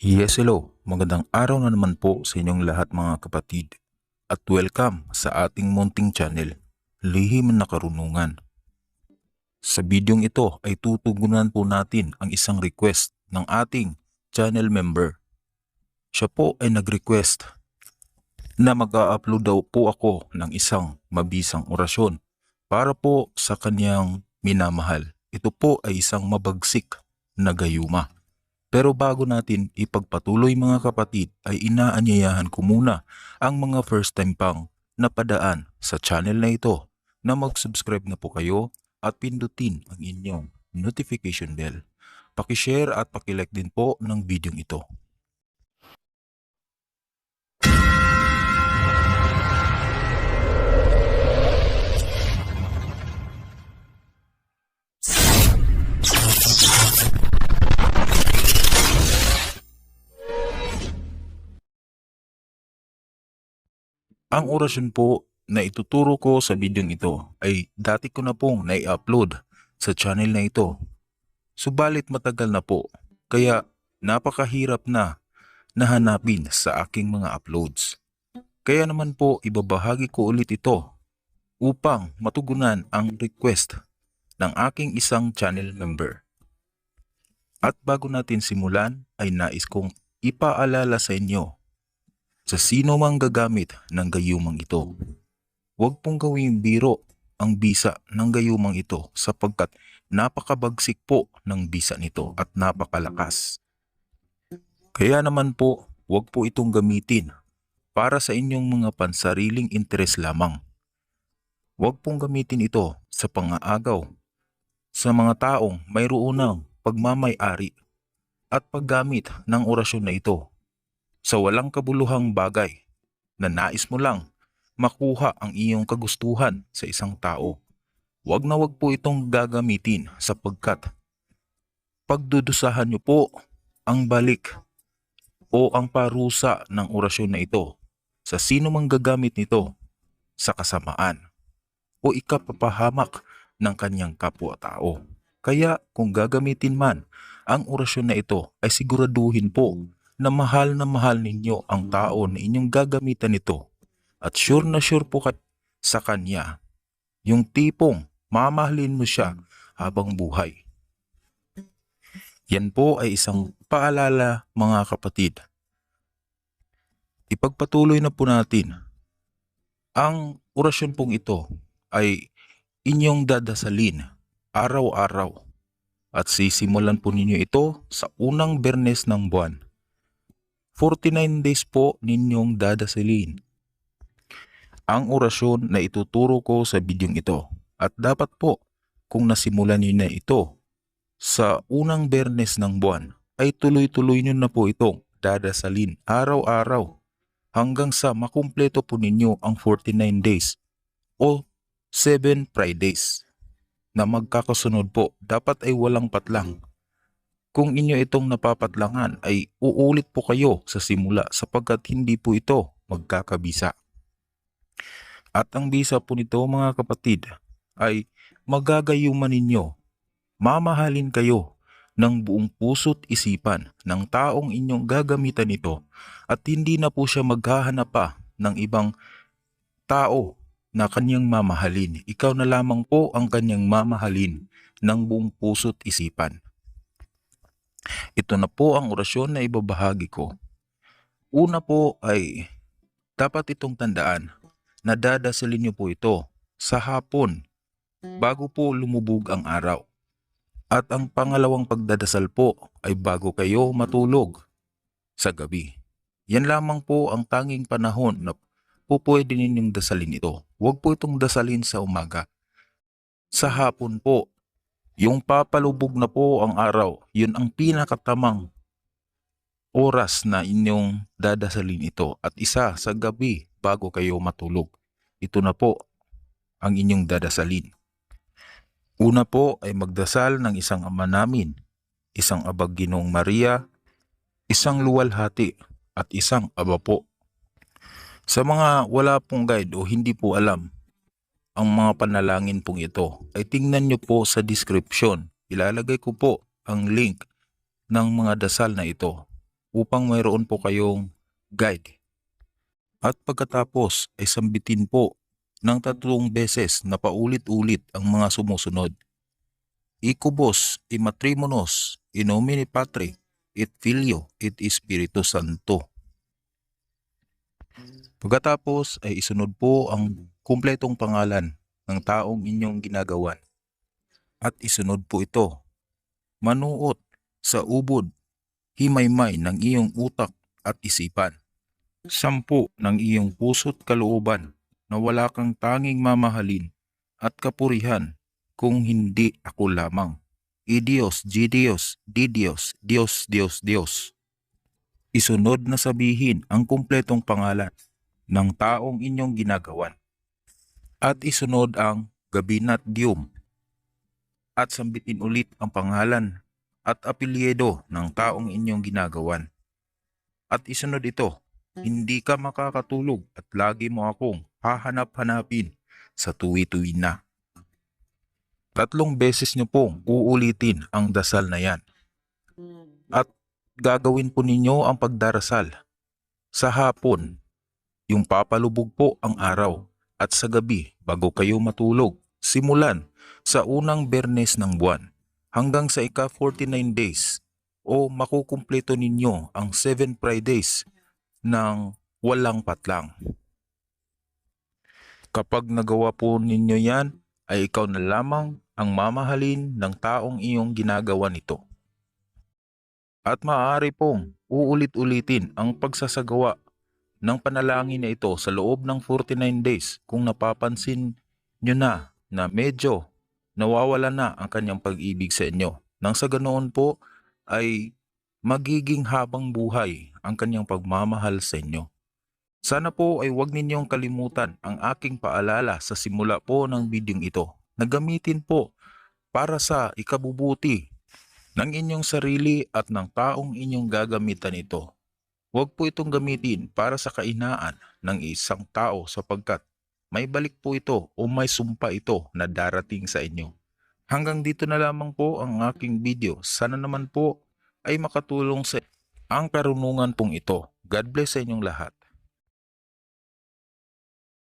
Yes, hello. Magandang araw na naman po sa inyong lahat mga kapatid. At welcome sa ating munting channel, Lihim na Karunungan. Sa bidyong ito ay tutugunan po natin ang isang request ng ating channel member. Siya po ay nag-request na mag-upload daw po ako ng isang mabisang orasyon para po sa kanyang minamahal. Ito po ay isang mabagsik na gayuma. Pero bago natin ipagpatuloy mga kapatid ay inaanyayahan ko muna ang mga first time pang napadaan sa channel na ito na mag-subscribe na po kayo at pindutin ang inyong notification bell. Pakishare at pakilike din po ng video ito. Ang orasyon po na ituturo ko sa video ito ay dati ko na pong nai-upload sa channel na ito. Subalit matagal na po, kaya napakahirap na nahanapin sa aking mga uploads. Kaya naman po ibabahagi ko ulit ito upang matugunan ang request ng aking isang channel member. At bago natin simulan ay nais kong ipaalala sa inyo sa sino mang gagamit ng gayumang ito. Huwag pong gawing biro ang bisa ng gayumang ito sapagkat napakabagsik po ng bisa nito at napakalakas. Kaya naman po, huwag po itong gamitin para sa inyong mga pansariling interes lamang. Huwag pong gamitin ito sa pangaagaw sa mga taong mayroon ng pagmamay-ari at paggamit ng orasyon na ito sa walang kabuluhang bagay na nais mo lang makuha ang iyong kagustuhan sa isang tao. Huwag na huwag po itong gagamitin sapagkat pagdudusahan niyo po ang balik o ang parusa ng orasyon na ito sa sino mang gagamit nito sa kasamaan o ikapapahamak ng kanyang kapwa-tao. Kaya kung gagamitin man ang orasyon na ito ay siguraduhin po na mahal na mahal ninyo ang tao na inyong gagamitan nito at sure na sure po ka sa kanya yung tipong mamahalin mo siya habang buhay. Yan po ay isang paalala mga kapatid. Ipagpatuloy na po natin. Ang orasyon pong ito ay inyong dadasalin araw-araw at sisimulan po ninyo ito sa unang bernes ng buwan 49 days po ninyong dadasalin. Ang orasyon na ituturo ko sa bidyong ito at dapat po kung nasimulan niyo na ito sa unang bernes ng buwan ay tuloy-tuloy niyo na po itong dadasalin araw-araw hanggang sa makumpleto po ninyo ang 49 days o 7 Fridays na magkakasunod po dapat ay walang patlang kung inyo itong napapatlangan ay uulit po kayo sa simula sapagkat hindi po ito magkakabisa. At ang bisa po nito mga kapatid ay magagayuman ninyo, mamahalin kayo ng buong puso't isipan ng taong inyong gagamitan nito at hindi na po siya maghahanap pa ng ibang tao na kanyang mamahalin. Ikaw na lamang po ang kanyang mamahalin ng buong puso't isipan. Ito na po ang orasyon na ibabahagi ko. Una po ay dapat itong tandaan na dadasalin niyo po ito sa hapon bago po lumubog ang araw. At ang pangalawang pagdadasal po ay bago kayo matulog sa gabi. Yan lamang po ang tanging panahon na po pwede ninyong dasalin ito. Huwag po itong dasalin sa umaga. Sa hapon po yung papalubog na po ang araw, yun ang pinakatamang oras na inyong dadasalin ito at isa sa gabi bago kayo matulog. Ito na po ang inyong dadasalin. Una po ay magdasal ng isang ama namin, isang abag ginong Maria, isang luwalhati at isang aba po. Sa mga wala pong guide o hindi po alam ang mga panalangin pong ito ay tingnan nyo po sa description. Ilalagay ko po ang link ng mga dasal na ito. upang mayroon po kayong guide. At pagkatapos ay sambitin po ng tatlong beses na paulit-ulit ang mga sumusunod. Ikubos, imatrimonos, in nomine Patri, et Filio, et Spiritus Santo. Pagkatapos ay isunod po ang kumpletong pangalan ng taong inyong ginagawan. At isunod po ito, manuot sa ubod, himaymay ng iyong utak at isipan. Sampu ng iyong puso't kalooban na wala kang tanging mamahalin at kapurihan kung hindi ako lamang. I Diyos, G Diyos, D Diyos, Diyos, Diyos, Diyos. Isunod na sabihin ang kumpletong pangalan ng taong inyong ginagawan. At isunod ang Gabinat Dium. At sambitin ulit ang pangalan at apelyido ng taong inyong ginagawan. At isunod ito, hindi ka makakatulog at lagi mo akong hahanap-hanapin sa tuwi-tuwi na. Tatlong beses niyo pong uulitin ang dasal na yan. At gagawin po ninyo ang pagdarasal. Sa hapon, yung papalubog po ang araw at sa gabi bago kayo matulog. Simulan sa unang bernes ng buwan hanggang sa ika-49 days o makukumpleto ninyo ang 7 Fridays ng walang patlang. Kapag nagawa po ninyo yan, ay ikaw na lamang ang mamahalin ng taong iyong ginagawa nito. At maaari pong uulit-ulitin ang pagsasagawa ng panalangin na ito sa loob ng 49 days kung napapansin nyo na na medyo nawawala na ang kanyang pag-ibig sa inyo. Nang sa ganoon po ay magiging habang buhay ang kanyang pagmamahal sa inyo. Sana po ay huwag ninyong kalimutan ang aking paalala sa simula po ng bidyong ito na gamitin po para sa ikabubuti ng inyong sarili at ng taong inyong gagamitan ito. Huwag po itong gamitin para sa kainaan ng isang tao sapagkat may balik po ito o may sumpa ito na darating sa inyo. Hanggang dito na lamang po ang aking video. Sana naman po ay makatulong sa ang karunungan pong ito. God bless sa inyong lahat.